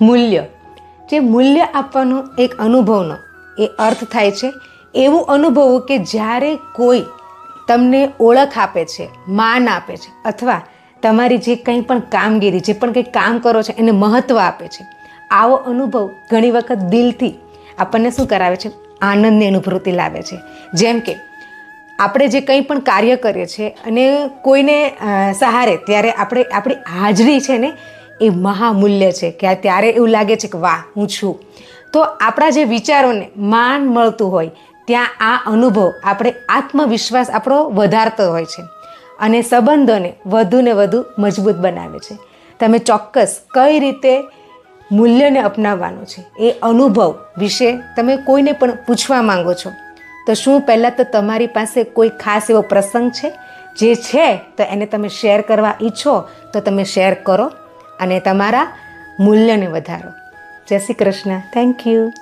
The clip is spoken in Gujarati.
મૂલ્ય. જે મૂલ્ય આપવાનો એક અનુભવનો એ અર્થ થાય છે એવું અનુભવો કે જ્યારે કોઈ તમને ઓળખ આપે છે, માન આપે છે અથવા તમારી જે કંઈ પણ કામગીરી, જે પણ કંઈ કામ કરો છો એને મહત્ત્વ આપે છે. આવો અનુભવ ઘણી વખત દિલથી આપણને શું કરાવે છે? આનંદની અનુભૂતિ લાવે છે. જેમ કે આપણે જે કંઈ પણ કાર્ય કરીએ છીએ અને કોઈને સહારે, ત્યારે આપણે આપણી હાજરી છે ને એ મહામૂલ્ય છે કે ત્યારે એવું લાગે છે કે વાહ, હું છું. તો આપણા જે વિચારોને માન મળતું હોય, ત્યાં આ અનુભવ આપણે આત્મવિશ્વાસ આપણો વધારતો હોય છે અને સંબંધોને વધુ ને વધુ મજબૂત બનાવે છે. તમે ચોક્કસ કઈ રીતે મૂલ્યને અપનાવવાનું છે એ અનુભવ વિશે તમે કોઈને પણ પૂછવા માંગો છો, તો શું પહેલાં તો તમારી પાસે કોઈ ખાસ એવો પ્રસંગ છે? જે છે, તો એને તમે શેર કરવા ઈચ્છો, તો તમે શેર કરો. અને તમારા મૂલ્યને વધારો. જય શ્રી કૃષ્ણ. Thank you